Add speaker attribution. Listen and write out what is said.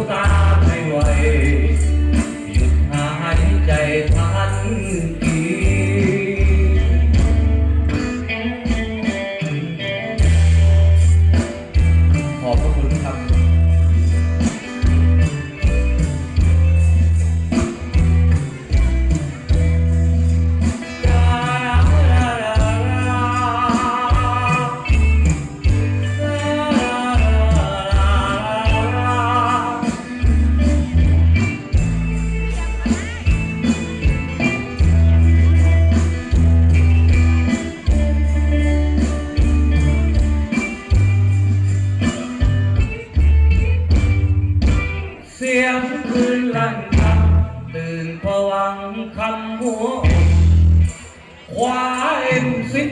Speaker 1: lugar. หัวควายเอ็นซิก